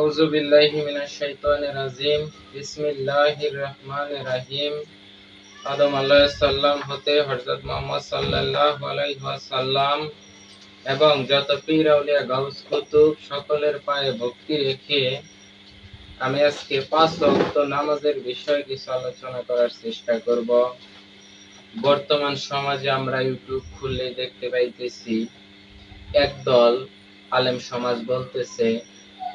আউযু বিল্লাহি মিনাশ শাইতানির রাজিম। বিসমিল্লাহির রহমানির রহিম। আদম আলাইহিস সালাম হতে হযরত মুহাম্মদ সাল্লাল্লাহু আলাইহি ওয়াসাল্লাম এবং যত পীর, আউলিয়া, গাউস, কুতুব সকলের পায়ে ভক্তি রেখে আমি আজকে পাঁচ ওয়াক্ত নামাজের বিষয়ে কিছু আলোচনা করার চেষ্টা করব। বর্তমান সমাজে আমরা ইউটিউব খুললে দেখতে পাইতেছি, একদল আলেম সমাজ বলতেছে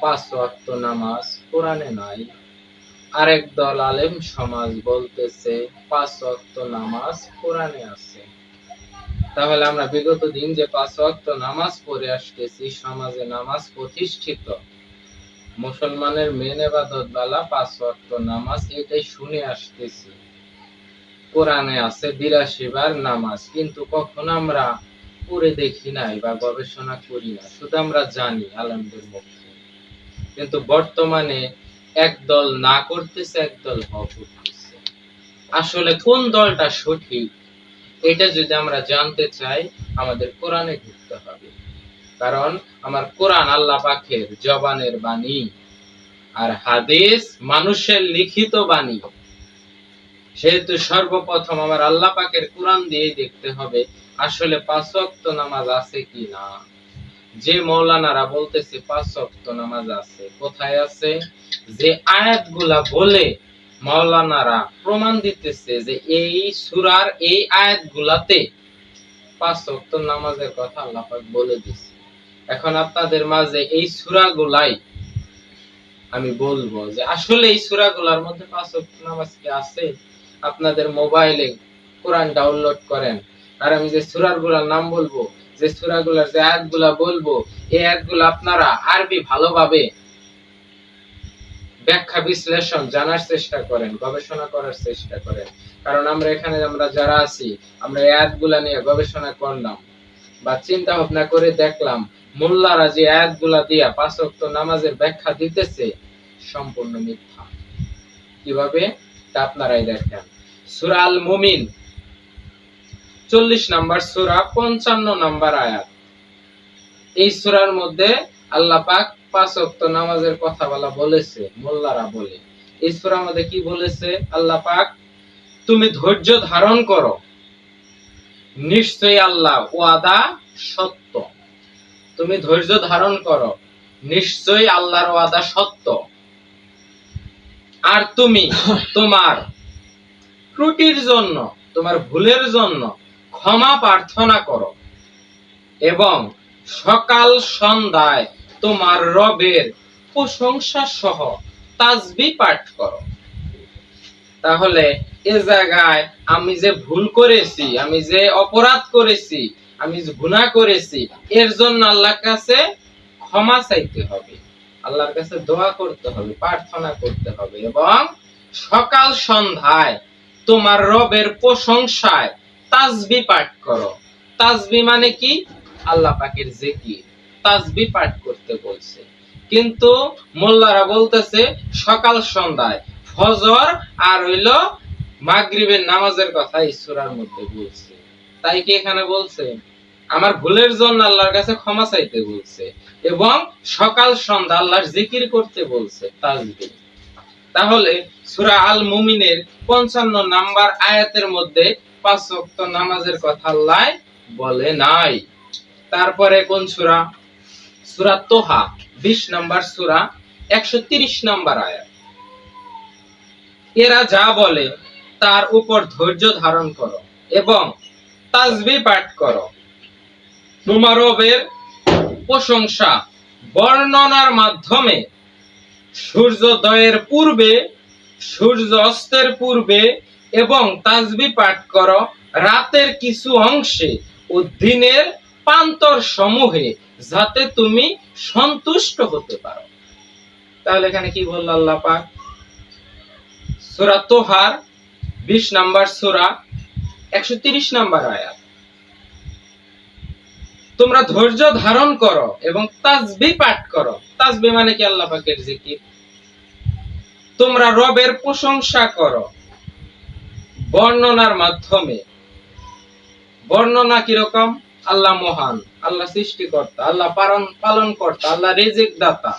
পাঁচ ওয়াক্ত নামাজ কোরআনে নাই। আরেক দল আলেম সমাজ বলতেছে, পাঁচ ওয়াক্ত নামাজ কোরআনে আছে। তাহলে আমরা বিগত দিন যে পাঁচ ওয়াক্ত নামাজ পড়ে আসতেছি, সমাজে নামাজ প্রতিষ্ঠিত। মুসলমানের মেন এবাদত বালা পাঁচ ওয়াক্ত নামাজ এটাই শুনে আসতেছি। কোরআনে আছে বিরাশি বার নামাজ, কিন্তু কখন আমরা পড়ে দেখি নাই বা গবেষণা করি না। শুধু আমরা জানি আলমদের মুখে কিন্তু বর্তমানে একদল না করতেছে একদল হ করতেছে। আসলে কোন দলটা সঠিক, এটা যদি আমরা জানতে চাই, আমাদের কোরআনে ঘুরতে হবে। কারণ আমার কোরআন আল্লাহ পাকের জবানের বাণী, আর হাদিস মানুষের লিখিত বাণী। সেহেতু সর্বপ্রথম আমার আল্লাহ পাকের কোরআন দিয়ে দেখতে হবে, আসলে পাঁচ নামাজ আছে কি না যে মৌলানারা বলতেছে, পাঁচ ওয়াক্ত নামাজ আছে, কোথায় আছে? যে আয়াতগুলা বলে মৌলানারা প্রমাণ দিতেছে যে এই সুরার এই আয়াতগুলাতে পাঁচ ওয়াক্ত নামাজের কথা আল্লাহ বলে দিছে এখন আপনাদের মাঝে এই সূরাগুলাই আমি বলব যে আসলে এই সূরাগুলার মধ্যে পাঁচ ওয়াক্ত নামাজ কি আছে? আপনাদের মোবাইলে কোরআন ডাউনলোড করেন। আর আমি যে সূরাগুলোর নাম বলব যে সূরাগুলোর যে আয়াতগুলা বলব, এই আয়াতগুলো আপনারা আরবি ভালোভাবে ব্যাখ্যা বিশ্লেষণ জানার চেষ্টা করেন, গবেষণা করার চেষ্টা করেন। কারণ আমরা এখানে আমরা যারা আছি, আমরা এই আয়াতগুলা নিয়ে গবেষণা করলাম বা চিন্তা ভাবনা করে দেখলাম, মোল্লারা যে আয়াতগুলা দিয়া পাঁচ ওয়াক্ত নামাজের ব্যাখ্যা দিতেছে, সম্পূর্ণ মিথ্যা। কীভাবে? তা আপনারাই দেখেন। সূরা আল মুমিন চল্লিশ নাম্বার সুরা, পঞ্চান্ন নাম্বার আয়াত। এই সূরার মধ্যে আল্লাহ পাক পাঁচ ওয়াক্ত নামাজের কথা বলা বলেছে, মোল্লারা বলে। এই সূরার মধ্যে কি বলেছে? আল্লাহ পাক, তুমি ধৈর্য ধারণ করো। নিশ্চয়ই আল্লাহ ওয়াদা সত্য। তুমি ধৈর্য ধারণ করো। নিশ্চয়ই আল্লাহর ওয়াদা সত্য। আর তুমি তোমার ত্রুটির জন্য, তোমার ভুলের জন্য ক্ষমা প্রার্থনা করো। এবং সকাল সন্ধ্যায় তোমার রবের প্রশংসা সহ তাজবি পাঠ করো। তাহলে এ জায়গায় আমি যে ভুল করেছি, আমি যে অপরাধ করেছি, আমি যে গুনাহ করেছি, এর জন্য আল্লাহর কাছে ক্ষমা চাইতে হবে। আল্লাহর কাছে দোয়া করতে হবে, প্রার্থনা করতে হবে এবং সকাল সন্ধ্যায় তোমার রবের প্রশংসায় তাজবি পাঠ করো। তাজবি মানে কি? আল্লাহ পাকের জিকির। তাজবি পাঠ করতে বলছে। কিন্তু মোল্লারা বলতেছে, সকাল সন্ধ্যায় ফজর আর হইল মাগরিবের নামাজের কথা সূরার মধ্যে বলছে। তাই কি এখানে বলছে? আমার ভুলের জন্য আল্লাহর কাছে ক্ষমা চাইতে বলছে এবং সকাল সন্ধ্যা আল্লাহর জিকির করতে বলছে তাজবি। তাহলে সূরা আল মুমিনের পঞ্চান্ন নাম্বার আয়াতের মধ্যে পাঁচ ওয়াক্ত নামাজের কথা আল্লাহ বলে নাই। তারপরে কোন সূরা? সূরা তোহা 20 নাম্বার সূরা 130 নাম্বার এরা যা বলে তার উপর ধৈর্য ধারণ করো এবং তাজবি পাঠ করো। প্রশংসা বর্ণনার মাধ্যমে সূর্যোদয়ের পূর্বে, সূর্য অস্তের পূর্বে এবং তাজবি পাঠ করো, রাতের কিছু অংশে ও দিনের প্রান্তর সমূহে, যাতে তুমি সন্তুষ্ট হতে পারো। তাহলে এখানে কি বলল আল্লাহ পাক? সূরা তোহার 20 নাম্বার সূরা 130 নাম্বার আয়াত। তোমরা ধৈর্য ধারণ করো এবং তাজবি পাঠ করো। তাজবি মানে কি আল্লাহ পাকের জিকির? তোমরা রবের প্রশংসা করো। বর্ণনার মাধ্যমে। বর্ণনা কীরকম? আল্লাহ মহান, আল্লাহ সৃষ্টিকর্তা, আল্লাহ পালন পালন কর্তা আল্লাহ রিজিক দাতা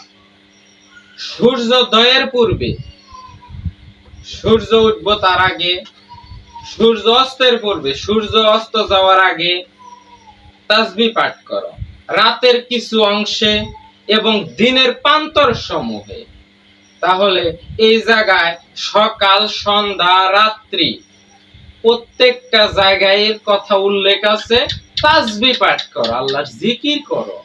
সূর্যোদয়ের পূর্বে। সূর্য উঠব তার আগে, সূর্য অস্তের পূর্বে, সূর্য অস্ত যাওয়ার আগে তাসবি পাঠ করো। রাতের কিছু অংশে এবং দিনের প্রান্তর সমূহে। তাহলে এই জায়গায় সকাল, সন্ধ্যা, রাত্রি প্রত্যেকটা জায়গায় কথা উল্লেখ আছে, তাসবি পাঠ করো, আল্লাহর জিকির করো।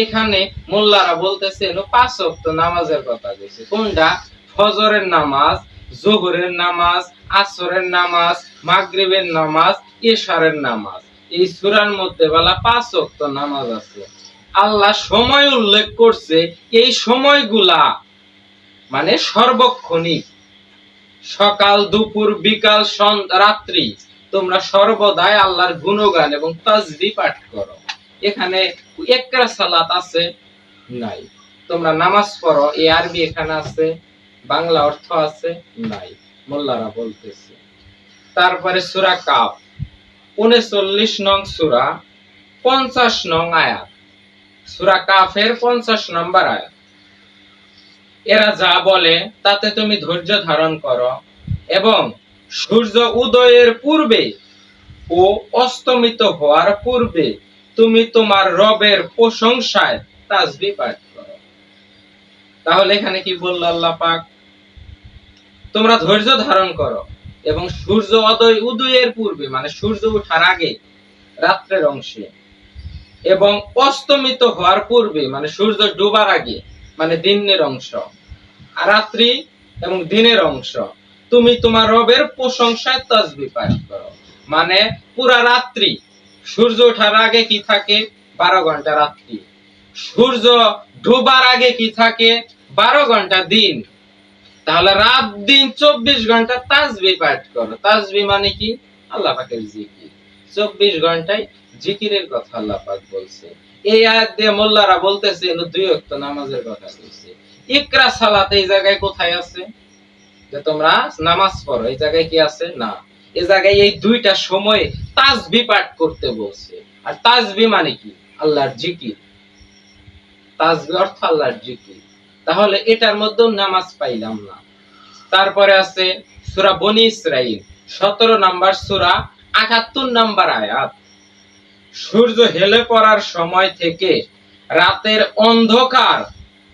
এখানে মোল্লারা বলতেছে, এলো পাঁচ ওয়াক্ত নামাজের কথা কইছে। কোনটা? ফজরের নামাজ, জোহরের নামাজ, আসরের নামাজ, মাগরিবের নামাজ, এশারের নামাজ। এই সূরার মধ্যে বলা পাঁচ ওয়াক্ত নামাজ আছে। আল্লাহ সময় উল্লেখ করছে, এই সময়গুলা মানে সর্বক্ষণিক। সকাল, দুপুর, বিকাল রাত্রি। তোমরা সর্বদাই আল্লাহর গুণগান এবং তাজবি পাঠ করো। এখানে একরা সালাত আছে নাই। তোমরা নামাজ পড়ো, এই আরবি এখানে আছে, বাংলা অর্থ আছে নাই, মোল্লারা বলতেছে। তারপরে সুরা কাফ, উনচল্লিশ নং সুরা, পঞ্চাশ নং আয়াত। সুরা কাফের পঞ্চাশ নম্বর আয়াত। এরা যা বলে, তাতে তুমি ধৈর্য ধারণ করো। এবং সূর্য উদয়ের পূর্বে ও অস্তমিত হওয়ার পূর্বে তুমি তোমার রবের প্রশংসায় তাসবি পাঠ করো। তাহলে এখানে কি বলল আল্লাহ পাক? তোমরা ধৈর্য ধারণ করো এবং সূর্য উদয় উদয়ের পূর্বে মানে সূর্য ওঠার আগে, রাত্রের অংশে, এবং অস্তমিত হওয়ার পূর্বে মানে সূর্য ডুবার আগে মানে দিনের অংশ। আর রাত্রি এবং দিনের অংশ। তুমি তোমার রবের প্রশংসায় তাসবি পাঠ করো। মানে পুরা রাত্রি। সূর্য ওঠার আগে কি থাকে? বারো ঘণ্টা রাত্রি। সূর্য ডুবার আগে কি থাকে? বারো ঘণ্টা দিন। তাহলে রাত দিন চব্বিশ ঘণ্টা তাসবি পাঠ করো। তাসবি মানে কি? আল্লাহ পাকের জিকির। চব্বিশ ঘন্টায় জিকিরের কথা আল্লাহ পাক বলছে এই আয়াত দিয়ে মোল্লারা বলতেছে দুই অক্ত নামাজের কথা বলছে। ইকরা সালাত, এই জায়গায় কোথায় আছে? যে তোমরা নামাজ পড়ো, এই জায়গায় কি আছে? না। এই জায়গায় এই দুইটা সময়ে তাসবি পাঠ করতে বলছে। আর তাসবি মানে কি? আল্লাহর জিকির। তাসবি অর্থ আল্লাহর জিকির। তাহলে এটার মধ্যেও নামাজ পাইলাম না। তারপরে আছে সূরা বনি ইসরাইল সতেরো নাম্বার সূরা, আটাত্তর নাম্বার আয়াত। সূর্য হেলে পড়ার সময় থেকে রাতের অন্ধকার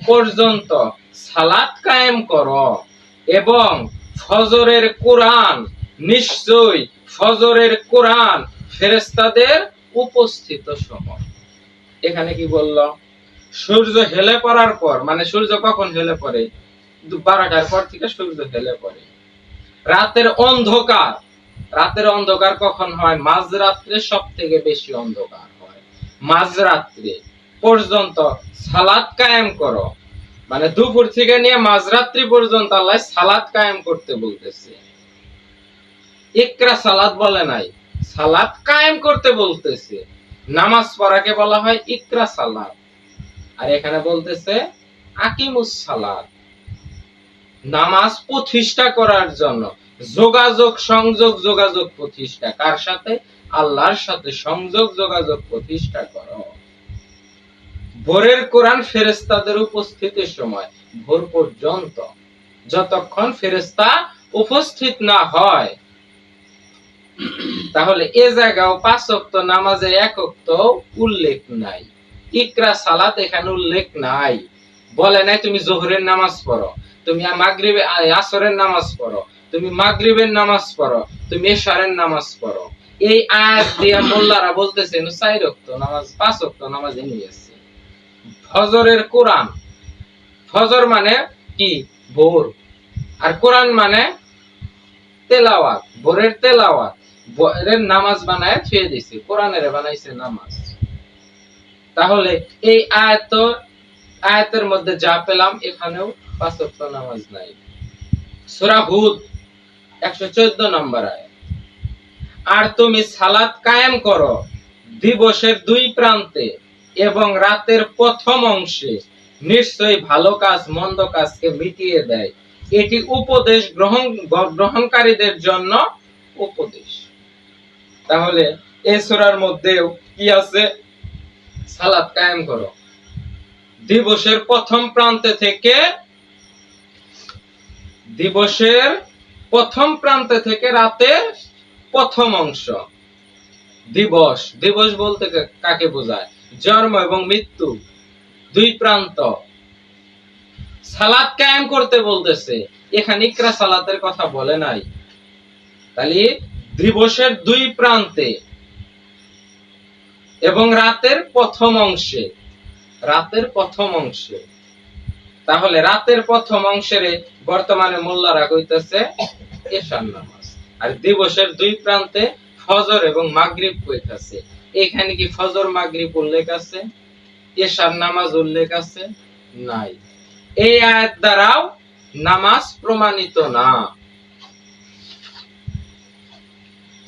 পর্যন্ত সালাত কায়েম করো এবং ফজরের কোরআন নিশ্চয় ফজরের কোরআন ফেরেস্তাদের উপস্থিত সময়। এখানে কি বলল? সূর্য হেলে পড়ার পর মানে সূর্য কখন হেলে পড়ে? বারোটার পর থেকে সূর্য হেলে পড়ে। রাতের অন্ধকার রাতের অন্ধকার কখন হয়? মাঝরাত্রে সব থেকে বেশি অন্ধকার হয়। মাঝরাত্রে পর্যন্ত সালাত কায়েম করো। মানে দুপুর থেকে নিয়ে মাঝরাত্রি পর্যন্ত আল্লাহ সালাত কায়েম করতে বলতেছে। ইকরা সালাত বলে নাই, সালাত কায়েম করতে বলতেছে। নামাজ পড়াকে বলা হয়? ইকরা সালাদ আর এখানে বলতেছে, আকিমুস সালাদ নামাজ প্রতিষ্ঠা করার জন্য। যোগাযোগ, সংযোগ, যোগাযোগ প্রতিষ্ঠা। কার সাথে? আল্লাহর সাথে সংযোগ, যোগাযোগ প্রতিষ্ঠা করো। ভোরের কোরআন ফেরেস্তাদের উপস্থিতির সময়, ভোর পর্যন্ত। যতক্ষণ ফেরেস্তা উপস্থিত না হয়, তাহলে এ জায়গাও পাঁচ অক্ত নামাজে এক অক্ত উল্লেখ নাই। ইকরা সালাত এখানে উল্লেখ নাই। বলে নাই, তুমি জোহরের নামাজ পড়ো। তুমি মাগরিবে আসরের নামাজ পড়ো। তুমি মাগরিবের নামাজ পড়ো, তুমি এশারের নামাজ পড়ো। এই আয়াত দিয়ে মোল্লারা বলতেছেন চার অক্ত নামাজ, পাঁচ অক্ত নামাজে নিয়েছে ফজরের কোরআন, ফজর মানে কি? ভোর। আর কোরআন মানে তেলাওয়াত, ভোরের তেলাওয়াত, ভোরের নামাজ বানায় ছুঁয়ে দিছে, কোরআনের বানাইছে নামাজ। তাহলে এই আয়াত আয়াতের মধ্যে যা পেলাম, এখানেও পাঁচ ওয়াক্ত নামাজ নাই। সূরা হুদ 114 নম্বর আয়াত। আর তুমি সালাত কায়েম করো দিবসের দুই প্রান্তে এবং রাতের প্রথম অংশে নিশ্চয়ই ভালো কাজ, মন্দ কাজকে মিটিয়ে দেয়। এটি উপদেশ গ্রহণ, গ্রহণকারীদের জন্য উপদেশ। তাহলে এই সূরার মধ্যেও কি আছে? সালাত কায়েম করো। দিবসের প্রথম প্রান্তে থেকে দিবসের প্রথম প্রান্তে থেকে রাতের প্রথম অংশ। দিবস। দিবস বলতে কাকে বোঝায়? জন্ম এবং মৃত্যু। দুই প্রান্ত। সালাত কায়েম করতে বলতেছে। এখানে ইকরা সালাতের কথা বলে নাই। তাহলে দিবসের দুই প্রান্তে এবং রাতের প্রথম অংশে। রাতের প্রথম অংশে। তাহলে রাতের প্রথম অংশের বর্তমানে মোল্লারা কইতেছে এশার নামাজ। আর দিবসের দুই প্রান্তে ফজর এবং মাগরিব কইতাছে এখানে কি ফজর, মাগরিব উল্লেখ আছে? এশার নামাজ উল্লেখ আছে? নাই। এই আয়াত দ্বারাও নামাজ প্রমাণিত না।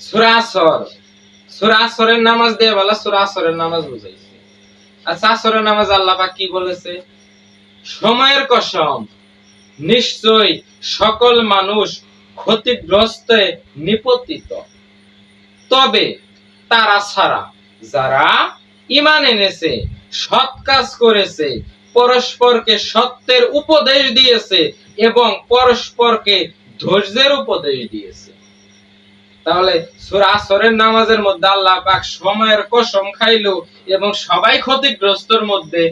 সূরা আসর। সূরা আসরের নামাজ দিয়ে বলা, সূরা আসরের নামাজ বুঝাইছে। আচ্ছা আসরের নামাজ আল্লাহ পাক কি বলেছে? সময়ের কসম। নিশ্চয় সকল মানুষ ক্ষতিগ্রস্তে নিপতিত। তবে তারা ছাড়া যারা ইমান এনেছে, সৎ কাজ করেছে, পরস্পরকে সত্যের উপদেশ দিয়েছে এবং পরস্পরকে ধৈর্যের উপদেশ দিয়েছে। তাহলে সূরা আসরের নামাজের মধ্যে আল্লাহ পাক সময়ের কসম খাইলো এবং সবাই ক্ষতিগ্রস্তর মধ্যে,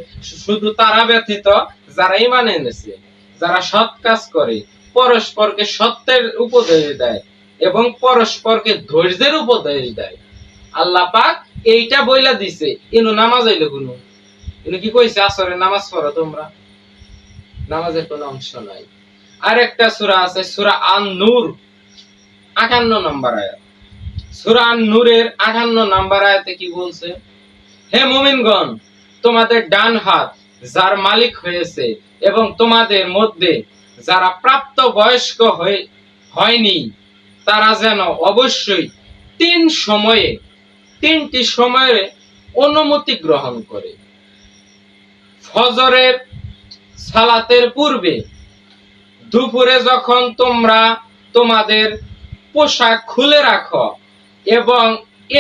শুধু তারা ব্যতীত যারা ইমান এনেছে, যারা সৎ কাজ করে, পরস্পরকে সত্যের উপদেশ দেয় এবং পরস্পরকে ধৈর্যের উপদেশ দেয়। আল্লাহ পাক এইটা বইলা দিছে, ইনু নামাজ হইল কোনো ইনু কি কইছে আসরের নামাজ পড়ো তোমরা? নামাজের কোনো অংশ নাই। আরেকটা সূরা আছে, সূরা আন নূর আটান্ন নম্বর আয়াত। সূরা আন নূরের আটান্ন নম্বর আয়াতে কি বলছে? হে মুমিনগণ, তোমাদের ডান হাত যার মালিক হয়েছে এবং তোমাদের মধ্যে যারা প্রাপ্ত বয়স্ক হয়নি, তারা যেন অবশ্যই তিন সময়ে, তিনটি সময়ে অনুমতি গ্রহণ করে। ফজরের সালাতের পূর্বে দুপুরে যখন তোমরা তোমাদের পোশাক খুলে রাখো এবং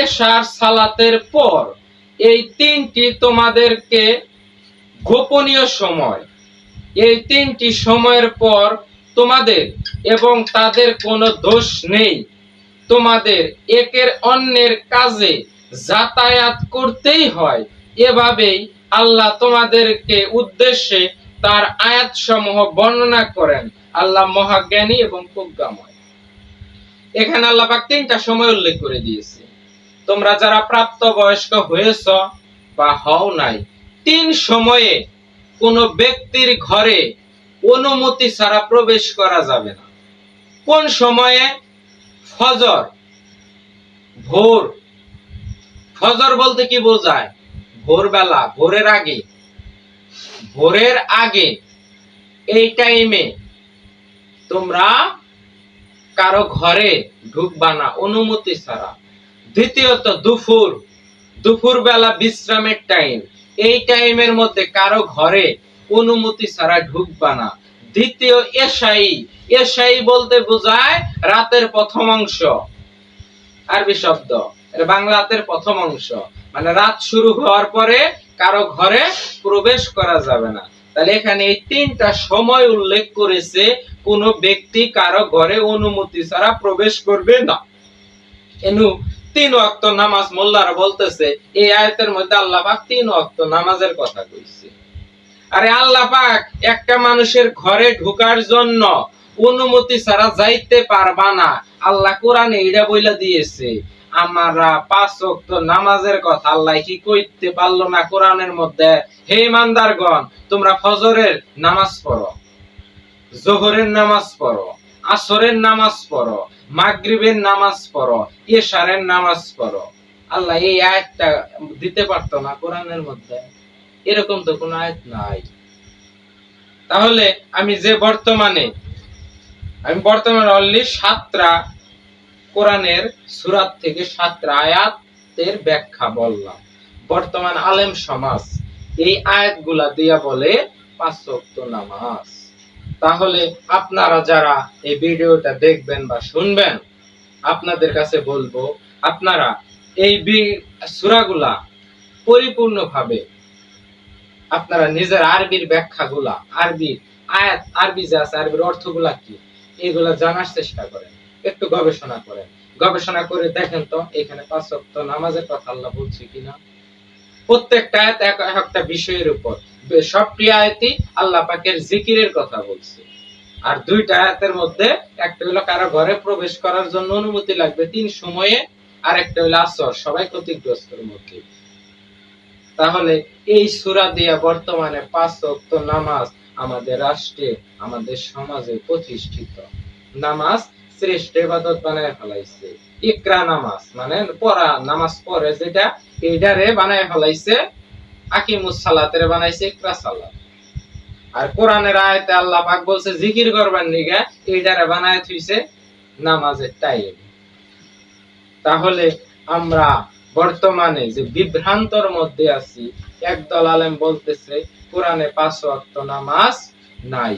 এশার সালাতের পর এই তিনটি তোমাদেরকে গোপনীয় সময়। এই তিনটি সময়ের পর তোমাদের এবং তাদের কোনো দোষ নেই। তোমাদের একের অন্যের কাজে যাতায়াত করতেই হয়। এভাবেই আল্লাহ তোমাদেরকে উদ্দেশ্যে তার আয়াত সমূহ বর্ণনা করেন। আল্লাহ মহাজ্ঞানী এবং প্রজ্ঞাময়। এখানে আল্লাহ তিনটা সময় উল্লেখ করে দিয়েছে। তোমরা যারা প্রাপ্ত বয়স্ক হয়েছ বা হও নাই তিন সময়ে কোন ব্যক্তির ঘরে অনুমতি ছাড়া প্রবেশ করা যাবে না। কোন সময়ে? ফজর। ভোর। ফজর বলতে কি বোঝায়? ভোরবেলা, ভোরের আগে। ভোরের আগে এই টাইমে তোমরা কারও ঘরে ঢুকবা না অনুমতি ছাড়া। দ্বিতীয়ত দুপুর। দুপুর বেলা বিশ্রামের টাইম এই টাইমের মধ্যে কারও ঘরে অনুমতি ছাড়া ঢুকবা না। দ্বিতীয় এশাই এশাই বলতে বোঝায় রাতের প্রথম অংশ। আরবি শব্দ। এটা বাংলা রাতের প্রথম অংশ। মানে রাত শুরু হওয়ার পরে কারও ঘরে প্রবেশ করা যাবে না। তাহলে এখানে এই তিনটা সময় উল্লেখ করেছে, কোন ব্যক্তি কারও ঘরে অনুমতি ছাড়া প্রবেশ করবে না। এনু তিন ওয়াক্ত নামাজ মোল্লারা বলতেছে, এই আয়াতের মধ্যে আল্লাহ পাক তিন ওয়াক্ত নামাজের কথা কইছে। আরে আল্লাহ পাক, একটা মানুষের ঘরে ঢোকার জন্য অনুমতি ছাড়া যাইতে পারবা না। আল্লাহ কোরআনে এটা বইলা দিয়েছে, আমরা পাঁচ ওয়াক্ত নামাজের কথা আল্লাহ কি কইতে পারল না কোরআনের মধ্যে? হে ইমানদারগণ, তোমরা ফজরের নামাজ পড়ো, জোহরের নামাজ পড়ো, আসরের নামাজ পড়ো মাগরিবের নামাজ পড়ো, এশারের নামাজ পড়ো। আল্লাহ এই আয়াতটা দিতে পারতো না কোরআনের মধ্যে। এরকম তো কোনো আয়াত নাই। তাহলে আমি যে বর্তমানে, আমি বর্তমানে অনলি সাতটা কোরআনের সুরাত থেকে সাতটা আয়াতের ব্যাখ্যা বললাম। বর্তমান আলেম সমাজ এই আয়াতগুলা দিয়া বলে পাঁচ নামাজ। তাহলে আপনারা যারা এই ভিডিওটা দেখবেন বা শুনবেন, আপনাদের কাছে বলব, আপনারা এই সূরাগুলা পরিপূর্ণভাবে, আপনারা নিজের আরবির ব্যাখ্যাগুলা আরবির আয়াত, আরবি যে আছে, আরবির অর্থগুলা কি, এগুলা জানার চেষ্টা করেন, একটু গবেষণা করেন। গবেষণা করে দেখেন তো, এখানে পাঁচ নামাজের কথা আল্লাহ বলছে কিনা। প্রত্যেকটা এক এক একটা বিষয়ের উপর। সবটি আয়াতই আল্লাহ পাকের জিকিরের কথা বলছে। আর দুইটা আয়াতের মধ্যে, একটা হলো কারও ঘরে প্রবেশ করার জন্য অনুমতি লাগবে তিন সময়ে, আর একটা হলো আসর, সবাই ক্ষতিগ্রস্তের মধ্যে। তাহলে এই সূরা দিয়া বর্তমানে পাঁচ ওয়াক্ত নামাজ আমাদের রাষ্ট্রে, আমাদের সমাজে প্রতিষ্ঠিত। নামাজ শ্রেষ্ঠ ইবাদত বানায় ফেলাইছে। ইকরা নামাজ মানে পড়া, নামাজ পড়ে যেটা, এইটারে বানায় ফেলাইছে আকিমুস সালাতের বানাইছে সালাত। আর কোরআনের আয়াতে আল্লাহ পাক বলছে, জিকির করবার নিগে এইটারে বানায় থুইছে নামাজের টাইম তাহলে আমরা বর্তমানে যে বিভ্রান্তর মধ্যে আছি, একদল আলেম বলতেছে, কোরআনে পাঁচ ওয়াক্ত নামাজ নাই।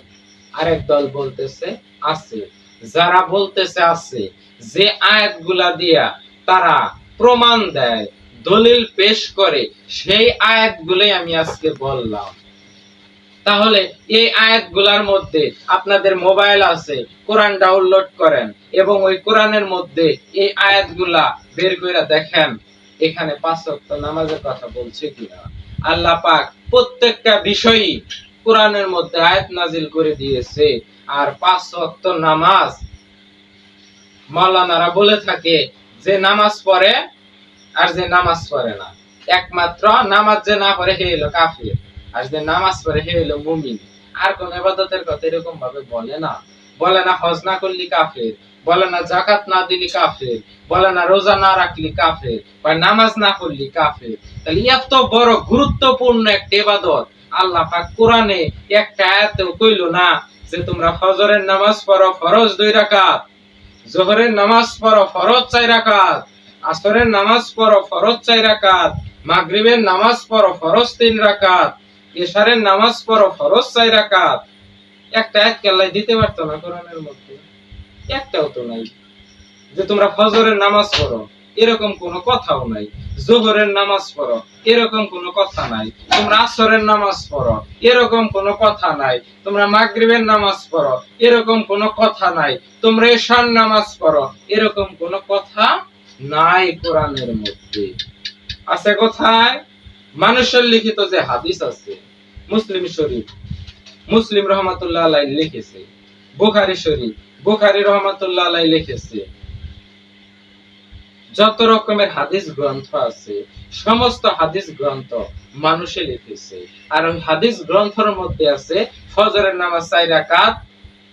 আরেক দল বলতেছে, আছে। যারা বলতেছে, আছে। যে আয়াতগুলা দিয়া তারা প্রমাণ দেয় দলিল পেশ করে, সেই আয়াতগুলোই আমি আজকে বললাম। তাহলে এই আয়াতগুলার মধ্যে আপনাদের মোবাইল আছে, কোরআন ডাউনলোড করেন এবং ওই কোরআনের মধ্যে এই আয়াতগুলা বের করে দেখেন, এখানে পাঁচ ওয়াক্ত নামাজের কথা বলছে কিনা। আল্লাহ পাক প্রত্যেকটা বিষয়ই কোরআনের মধ্যে আয়াত নাজিল করে দিয়েছে, আর পাঁচ ওয়াক্ত নামাজ মাওলানারা বলে থাকে যে নামাজ পড়ে আর যে নামাজ পড়ে না। একমাত্র নামাজ যে না পড়ে হে হলো কাফির। আর যে নামাজ পড়ে হলো মুমিন। আর কোন ইবাদতের কথা এরকম ভাবে বলে না। বলে না হজ না করলি কাফের। বলে না জাকাত না দিলি কাফের। বলে না রোজা না রাখলি কাফের। বা নামাজ না করলি কাফের। তাহলে এত বড় গুরুত্বপূর্ণ একটা ইবাদত আল্লাহ পাক কোরআনে একটা আয়াতেও কইলো না যে তোমরা ফজরের নামাজ পড়ো ফরজ দুই রাকাত, জোহরের নামাজ পড়ো ফরজ চাই রাকাত আসরের নামাজ পড়ো, ফরজ চাই রাকাত। মাগরিবের নামাজ পড়ো, ফরজ তিন রাকাত। এশারের নামাজ পড়ো, ফরজ চাই রাকাত। একটা এক কেল্লাই দিতে পারতো না কোরআনের মধ্যে। একটাও তো নাই। যে তোমরা ফজরের নামাজ পড়ো, এরকম কোনো কথাও নাই। জোহরের নামাজ পড়ো, এরকম কোনো কথা নাই। তোমরা আসরের নামাজ পড়ো, এরকম কোনো কথা নাই। তোমরা মাগরিবের নামাজ পড়ো, এরকম কোনো কথা নাই। তোমরা এশার নামাজ পড়ো, এরকম কোনো কথা নাই কোরআনের মধ্যে। আছে কোথায়? মানুষের লিখিত যে হাদিস আছে, মুসলিম শরীফ, মুসলিম রহমাতুল্লাহ আলাই লিখেছে, বুখারি শরীফ, বুখারি রহমাতুল্লাহ আলাই লিখেছে। যত রকমের হাদিস গ্রন্থ আছে, সমস্ত হাদিস গ্রন্থ মানুষে লিখেছে। আর ওই হাদিস গ্রন্থের মধ্যে আছে, ফজরের নামাজ চাই রাকাত,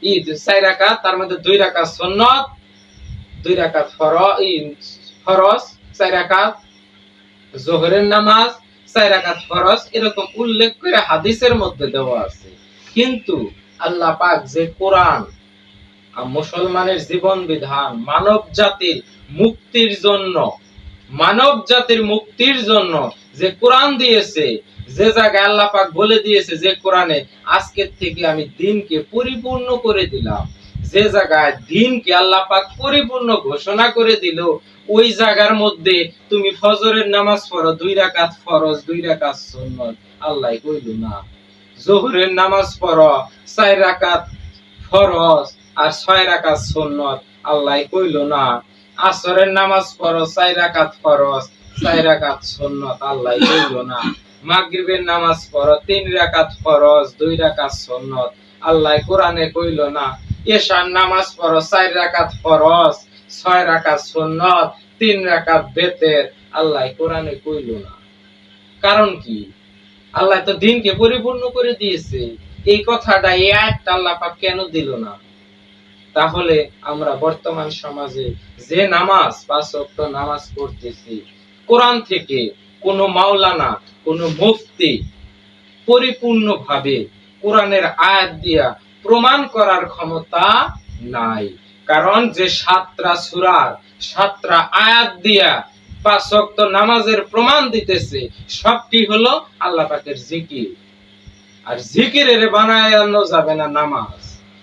ঈদ চাই রাকাত, তার মধ্যে দুই রাকাত সুন্নত, দুই রাকাত ফর ই ফরজ চাই রাকাত জোহরের নামাজ চাই রাকাত ফরজ, এরকম উল্লেখ করে হাদিসের মধ্যে দেওয়া আছে। কিন্তু আল্লাহ পাক যে কোরআন মুসলমানের জীবন বিধান মানব জাতির মুক্তির জন্য, মানব জাতির মুক্তির জন্য যে কোরআন দিয়েছে, যে জায়গায় আল্লাহ পাক বলে দিয়েছে যে কোরআনে, আজকের থেকে আমি দিনকে পরিপূর্ণ করে দিলাম। যে জায়গায় দিনকে আল্লাহ পাক পরিপূর্ণ ঘোষণা করে দিল, ওই জায়গার মধ্যে তুমি ফজরের নামাজ পড়ো, দুই রাকাত ফরজ, দুই রাকাত সুন্নত। আল্লাহ কইল, না, জোহরের নামাজ পড়ো, চার রাকাত ফরজ আর ছয় রাকাত সুন্নত। আল্লাহ কইল, না, আসরের নামাজ পড়ো, চার রাকাত ফরজ, চার রাকাত সুন্নত। আল্লাহ কইল, না, মাগরিবের নামাজ পড়ো, তিন রাকাত ফরজ, দুই রাকাত সুন্নত। আল্লাহ কোরআনে কইল, না এশার নামাজ পড়ো চার রাকাত ফরজ, ছয় রাকাত সুন্নত, তিন রাকাত বেতের। আল্লাহ কোরআনে কইল না। কারণ কি? আল্লাহ তো দিনকে পরিপূর্ণ করে দিয়েছে। এই কথাটা, এই আয়াতটা আল্লাহ পাক কেন দিল না? তাহলে আমরা বর্তমান সমাজে যে নামাজ, পাঁচ ওয়াক্ত নামাজ পড়তেছি, কোরআন থেকে কোনো মাওলানা, কোনো মুফতি পরিপূর্ণভাবে কোরআনের আয়াত দিয়া প্রমাণ করার ক্ষমতা নাই। কারণ যে সাতটা সুরার সাতটা আয়াত দিয়া পাঁচ ওয়াক্ত নামাজের প্রমাণ দিতেছে, সবটি হলো আল্লাহ পাকের জিকির। আর জিকিরের বানানো যাবে না নামাজ।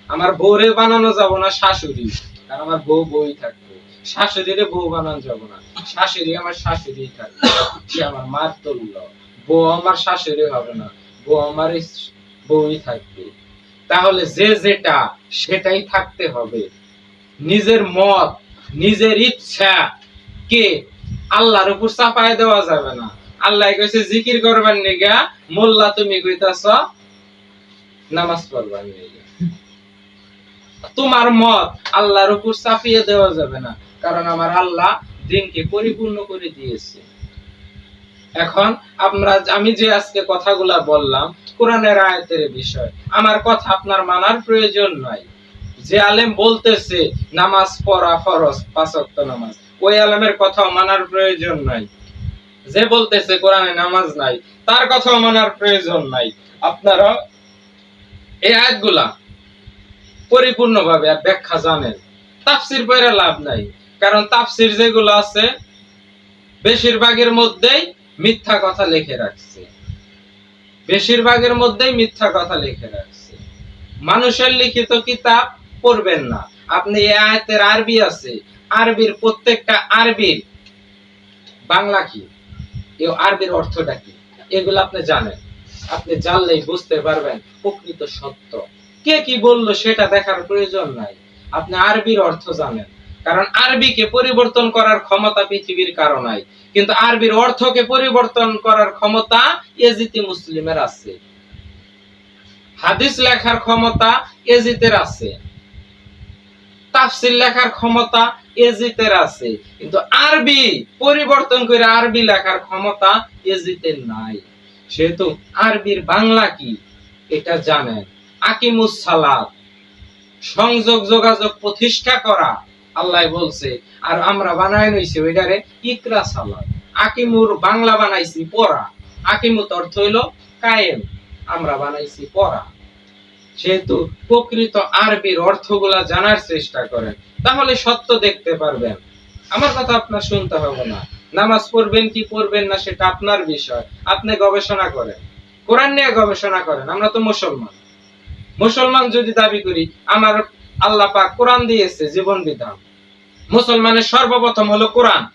আমার বউরে বানানো যাব না শাশুড়ি, কারণ আমার বউ বই থাকবে। শাশুড়িরে বউ বানানো যাব না। শাশুড়ি আমার শাশুড়ি থাকবে। সে আমার মার তুল্য বউ আমার শাশুড়ি হবে না। বউ আমার বউই থাকবে। তাহলে যে যেটা, সেটাই থাকতে হবে। নিজের মত, নিজের ইচ্ছা কে আল্লাহর উপর চাপায় দেওয়া যাবে না। আল্লাহ কইছে, জিকির করবার নিগা মোল্লা তুমি কইতাছ, নামাজ পড়বার নিগা তোমার মত আল্লাহর উপর চাপিয়ে দেওয়া যাবে না, কারণ আমার আল্লাহ দিনকে পরিপূর্ণ করে দিয়েছে। এখন আমরা আমি যে আজকে কথাগুলা বললাম, কোরআনের আয়াতের বিষয়। আমার কথা আপনার মানার প্রয়োজন নাই। যে আলেম বলতেছে, নামাজ পড়া ফরজ, পাঁচ ওয়াক্ত নামাজ, ওই আলেমের কথাও মানার প্রয়োজন নাই। যে বলতেছে, কোরআনে নামাজ নাই, তার কথাও মানার প্রয়োজন নাই। আপনারা এই আয়াতগুলা পরিপূর্ণভাবে ব্যাখ্যা জানেন। তাফসির পড়ে লাভ নাই। কারণ তাফসির যেগুলো আছে, বেশিরভাগের মধ্যেই মিথ্যা কথা লিখে রাখছে। বেশিরভাগের মধ্যেই মিথ্যা কথা লিখে রাখছে। মানুষের লিখিত কিতাব পড়বেন না। আপনি এই আয়াতের আরবি আছে। আরবির প্রত্যেকটা আরবির বাংলা কি? এই আরবির অর্থটা কি? এগুলো আপনি জানেন। আপনি জানলেই বুঝতে পারবেন প্রকৃত সত্য। কে কি বলল সেটা দেখার প্রয়োজন নাই। আপনি আরবির অর্থ জানেন। কারণ আরবিকে পরিবর্তন করার ক্ষমতা পৃথিবীর কারও নাই। কিন্তু আরবির অর্থকে পরিবর্তন করার ক্ষমতা এজিতি মুসলিমের আছে। হাদিস লেখার ক্ষমতা এজিতের আছে। তাফসির লেখার ক্ষমতা এজিতের আছে। কিন্তু আরবি পরিবর্তন করে আরবি লেখার ক্ষমতা এজিতের নাই। সেহেতু আরবির বাংলা কি? এটা জানেন। আকিমুস সালাত। সংযোগ যোগাযোগ প্রতিষ্ঠা করা। আল্লাহ বলছে, আর আমরা বানাই নইছি ওইটারে ইকরা সালাত আকিমুর বাংলা বানাইছি পড়া। আকিমুত অর্থ হইল কায়েম। আমরা বানাইছি পড়া। সেহেতু প্রকৃত আরবির অর্থগুলা জানার চেষ্টা করেন, তাহলে সত্য দেখতে পারবেন। আমার কথা আপনার শুনতে হবে না। নামাজ পড়বেন কি পড়বেন না সেটা আপনার বিষয়। আপনি গবেষণা করেন। কোরআন নিয়ে গবেষণা করেন। আমরা তো মুসলমান। মুসলমান যদি দাবি করি, আমার আল্লাহ পাক কোরআন দিয়েছে জীবন বিধান। মুসলমানের সর্বপ্রথম হলো কোরআন।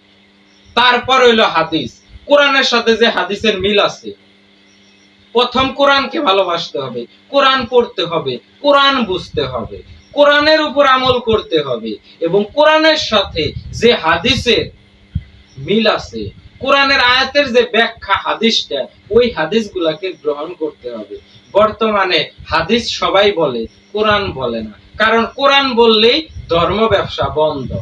তারপর হইল হাদিস। কোরআনের সাথে যে হাদিসের মিল আছে, প্রথম কোরআনকে ভালোবাসতে হবে, কোরআন পড়তে হবে, কোরআন বুঝতে হবে, কোরআনের উপর আমল করতে হবে এবং কোরআনের সাথে যে হাদিসের মিল আছে, কোরআনের আয়াতের যে ব্যাখ্যা হাদিসটা, ওই হাদিসগুলাকে গ্রহণ করতে হবে। বর্তমানে হাদিস সবাই বলে, কোরআন বলে না। কারণ কোরআন বললেই ধর্ম ব্যবসা বন্ধ।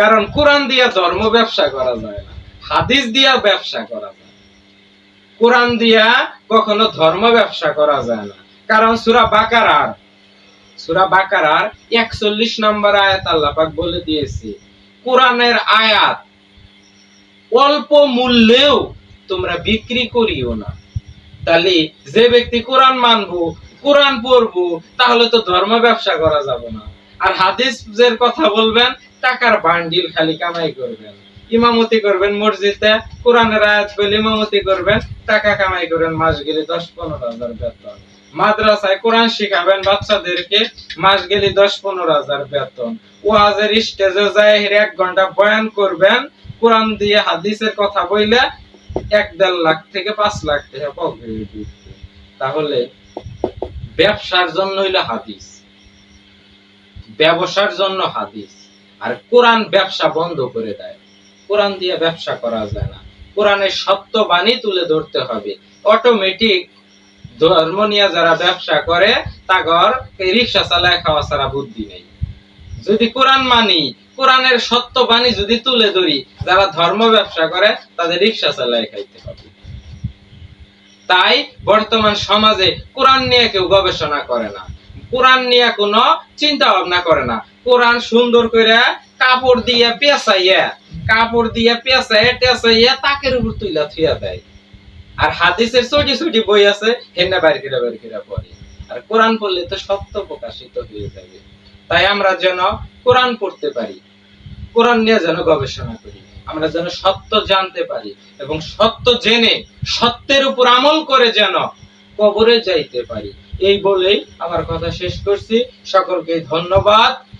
কারণ কোরআন দিয়া ধর্ম ব্যবসা করা যায় না, হাদিস দিয়া ব্যবসা করা যায় কোরআন দিয়া কখনো ধর্ম ব্যবসা করা যায় না। কারণ সুরা বাকারার সুরা বাকারার একচল্লিশ নম্বর আয়াত আল্লাহ পাক বলে দিয়েছে, কোরআনের আয়াত অল্প মূল্যেও তোমরা বিক্রি করিও না। তাহলে যে ব্যক্তি কোরআন মানবো, কোরআন পড়ব, তাহলে তো ধর্ম ব্যবসা করা যাবে না। আর হাদিসের কথা বলবেন টাকার বান্ডিল খালি কামাই করবেন। ইমামতি করবেন মসজিদে, কোরআনের আয়াত বলে ইমামতি করবেন, টাকা কামাই করবেন মাস গেলে দশ পনেরো হাজার বেতন। মাদ্রাসায় কোরআন শিখাবেন বাচ্চাদেরকে, মাস গেলে দশ পনেরো হাজার বেতন। ওয়াজের স্টেজে যায় এক ঘণ্টা বয়ান করবেন, কোরআন দিয়ে হাদিসের কথা বইলে এক দেড় লাখ থেকে পাঁচ লাখ পকেটে তাহলে ব্যবসার জন্য হইল হাদিস। ব্যবসার জন্য হাদিস। আর কোরআন ব্যবসা বন্ধ করে দেয়। কোরআন দিয়ে ব্যবসা করা যায় না। কোরআনের সত্য বাণী তুলে ধরতে হবে। অটোমেটিক ধর্ম নিয়ে যারা ব্যবসা করে, তাগর রিক্সা চালায় খাওয়া ছাড়া বুদ্ধি নেই। যদি কোরআন মানি, কোরআনের সত্য বাণী যদি তুলে ধরি, যারা ধর্ম ব্যবসা করে, তাদের রিক্সা চালায় খাইতে হবে। তাই বর্তমান সমাজে কোরআন নিয়ে কেউ গবেষণা করে না। কোরআন নিয়ে কোনো চিন্তা ভাবনা করে না। কোরআন সুন্দর করে কাপড় দিয়ে পেঁচাইয়া, কাপড় দিয়ে পেঁচাইয়া, টেঁচাইয়া তাকের উপর তুইলা থুইয়া দেয়। আর হাদিসের ছোটি ছোটি বই আছে, হেন্না বাইর করে বাইর করে পড়ে। আর কোরআন পড়লে তো সত্য প্রকাশিত হয়ে যাবে। তাই আমরা যেন কোরআন পড়তে পারি কোরআন নিয়ে যেন গবেষণা করি। আমরা যেন সত্য জানতে পারি এবং সত্য জেনে সত্যের উপর আমল করে যেন কবরে যাইতে পারি। এই বলেই আমার কথা শেষ করছি। সকলকে ধন্যবাদ।